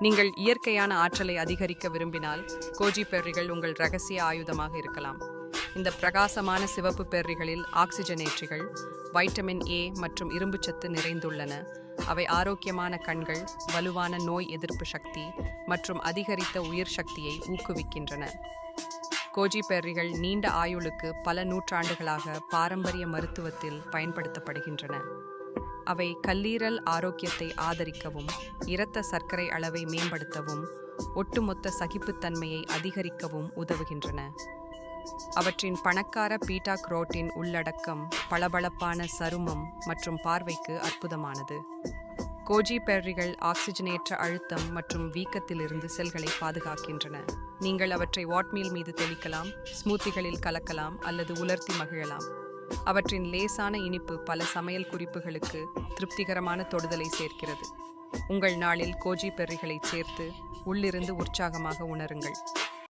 நீங்கள் இயற்கையான ஆற்றலை அதிகரிக்க விரும்பினால் கோஜி பெர்ரிகள் உங்கள் ரகசிய ஆயுதமாக இருக்கலாம். இந்த பிரகாசமான சிவப்பு பெர்ரிகளில் ஆக்சிஜனேற்றிகள் வைட்டமின் ஏ மற்றும் இரும்புச்சத்து நிறைந்துள்ளன. அவை ஆரோக்கியமான கண்கள் வலுவான நோய் எதிர்ப்பு சக்தி மற்றும் அதிகரித்த உயிர் சக்தியை ஊக்குவிக்கின்றன. கோஜி பெர்ரிகள் நீண்ட ஆயுளுக்கு பல நூற்றாண்டுகளாக பாரம்பரிய மருத்துவத்தில் பயன்படுத்தப்படுகின்றன. அவை கல்லீரல் ஆரோக்கியத்தை ஆதரிக்கவும் இரத்த சர்க்கரை அளவை மேம்படுத்தவும் ஒட்டுமொத்த சகிப்புத்தன்மையை அதிகரிக்கவும் உதவுகின்றன. அவற்றின் பணக்கார பீட்டா குரோட்டின் உள்ளடக்கம் பளபளப்பான சருமம் மற்றும் பார்வைக்கு அற்புதமானது. கோஜி பெர்ரிகள் ஆக்சிஜனேற்ற அழுத்தம் மற்றும் வீக்கத்திலிருந்து செல்களை பாதுகாக்கின்றன. நீங்கள் அவற்றை வாட்மீல் மீது தெளிக்கலாம் ஸ்மூத்திகளில் கலக்கலாம் அல்லது உலர்த்தி மகிழலாம். அவற்றின் லேசான இனிப்பு பல சமையல் குறிப்புகளுக்கு திருப்திகரமான தொடுதலை சேர்க்கிறது. உங்கள் நாளில் கோஜி பெர்ரிகளை சேர்த்து உள்ளிருந்து உற்சாகமாக உணருங்கள்.